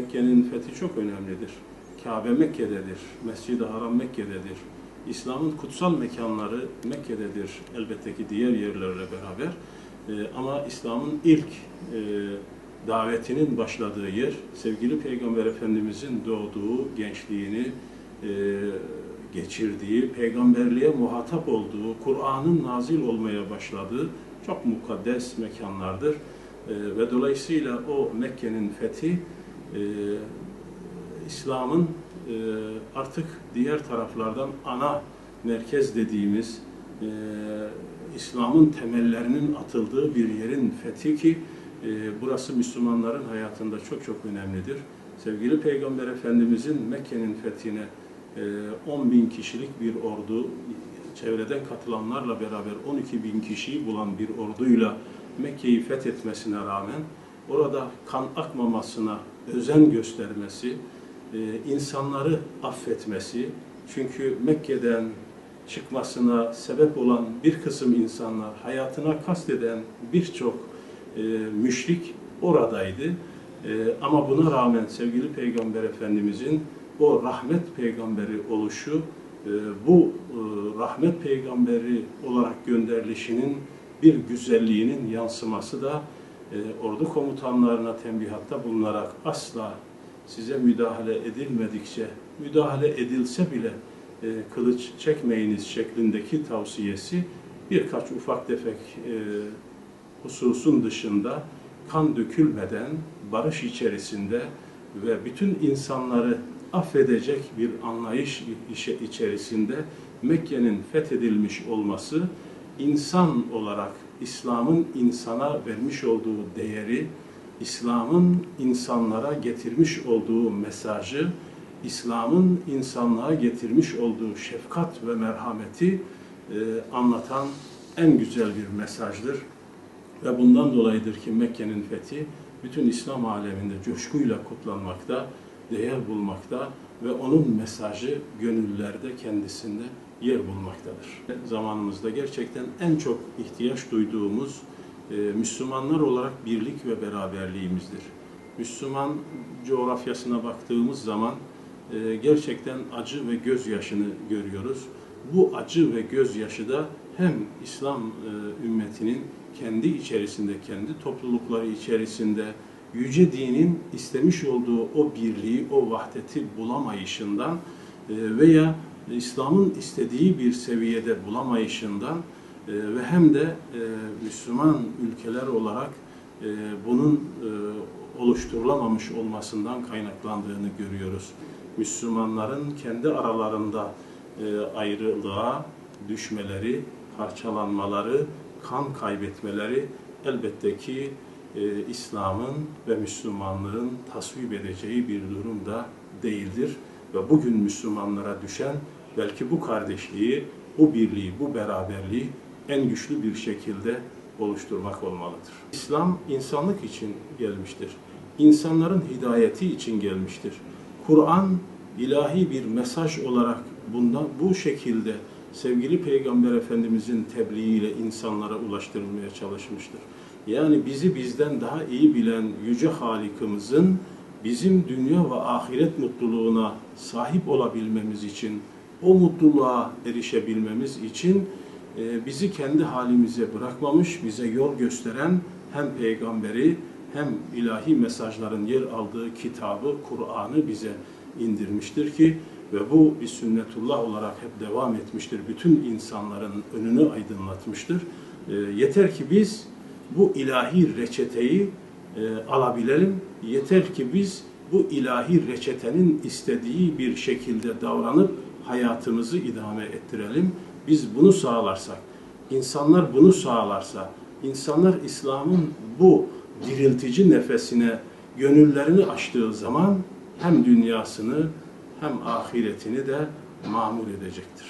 Mekke'nin fethi çok önemlidir. Kabe Mekke'dedir, Mescid-i Haram Mekke'dedir. İslam'ın kutsal mekanları Mekke'dedir elbette ki diğer yerlerle beraber. Ee, ama İslam'ın ilk e, davetinin başladığı yer, sevgili Peygamber Efendimizin doğduğu, gençliğini e, geçirdiği, peygamberliğe muhatap olduğu, Kur'an'ın nazil olmaya başladığı çok mukaddes mekanlardır. E, ve dolayısıyla o Mekke'nin fethi e, İslam'ın e, artık diğer taraflardan ana merkez dediğimiz e, İslam'ın temellerinin atıldığı bir yerin fethi ki e, burası Müslümanların hayatında çok çok önemlidir. Sevgili Peygamber Efendimizin Mekke'nin fethine e, 10 bin kişilik bir ordu, çevreden katılanlarla beraber 12 bin kişiyi bulan bir orduyla Mekke'yi fethetmesine rağmen orada kan akmamasına özen göstermesi, e, insanları affetmesi, çünkü Mekke'den çıkmasına sebep olan bir kısım insanlar, hayatına kasteden birçok e, müşrik oradaydı. E, ama buna rağmen sevgili Peygamber Efendimizin o rahmet peygamberi oluşu, bu rahmet peygamberi olarak gönderilişinin bir güzelliğinin yansıması da e, ordu komutanlarına tembihatta bulunarak asla size müdahale edilmedikçe, müdahale edilse bile e, kılıç çekmeyiniz şeklindeki tavsiyesi birkaç ufak tefek e, hususun dışında kan dökülmeden barış içerisinde ve bütün insanları affedecek bir anlayış içerisinde Mekke'nin fethedilmiş olması insan olarak İslam'ın insana vermiş olduğu değeri, İslam'ın insanlara getirmiş olduğu mesajı, İslam'ın insanlığa getirmiş olduğu şefkat ve merhameti e, anlatan en güzel bir mesajdır. Ve bundan dolayıdır ki Mekke'nin fethi bütün İslam aleminde coşkuyla kutlanmakta, değer bulmakta ve onun mesajı gönüllerde kendisinde yer bulmaktadır. Zamanımızda gerçekten en çok ihtiyaç duyduğumuz e, Müslümanlar olarak birlik ve beraberliğimizdir. Müslüman coğrafyasına baktığımız zaman e, gerçekten acı ve gözyaşını görüyoruz. Bu acı ve gözyaşı da hem İslam e, ümmetinin kendi içerisinde, kendi toplulukları içerisinde yüce dinin istemiş olduğu o birliği, o vahdeti bulamayışından veya İslam'ın istediği bir seviyede bulamayışından e, ve hem de e, Müslüman ülkeler olarak e, bunun e, oluşturulamamış olmasından kaynaklandığını görüyoruz. Müslümanların kendi aralarında e, ayrılığa düşmeleri, parçalanmaları, kan kaybetmeleri elbette ki e, İslam'ın ve Müslümanlığın tasvip edeceği bir durum da değildir. Ve bugün Müslümanlara düşen belki bu kardeşliği, bu birliği, bu beraberliği en güçlü bir şekilde oluşturmak olmalıdır. İslam insanlık için gelmiştir. İnsanların hidayeti için gelmiştir. Kur'an ilahi bir mesaj olarak bundan bu şekilde sevgili Peygamber Efendimizin tebliğiyle insanlara ulaştırılmaya çalışmıştır. Yani bizi bizden daha iyi bilen yüce Halikimizin bizim dünya ve ahiret mutluluğuna sahip olabilmemiz için o mutluluğa erişebilmemiz için e, bizi kendi halimize bırakmamış, bize yol gösteren hem peygamberi hem ilahi mesajların yer aldığı kitabı, Kur'an'ı bize indirmiştir ki ve bu bir sünnetullah olarak hep devam etmiştir. Bütün insanların önünü aydınlatmıştır. E, yeter ki biz bu ilahi reçeteyi e, alabilelim. Yeter ki biz bu ilahi reçetenin istediği bir şekilde davranıp hayatımızı idame ettirelim. Biz bunu sağlarsak, insanlar bunu sağlarsa, insanlar İslam'ın bu diriltici nefesine gönüllerini açtığı zaman hem dünyasını hem ahiretini de mamur edecektir.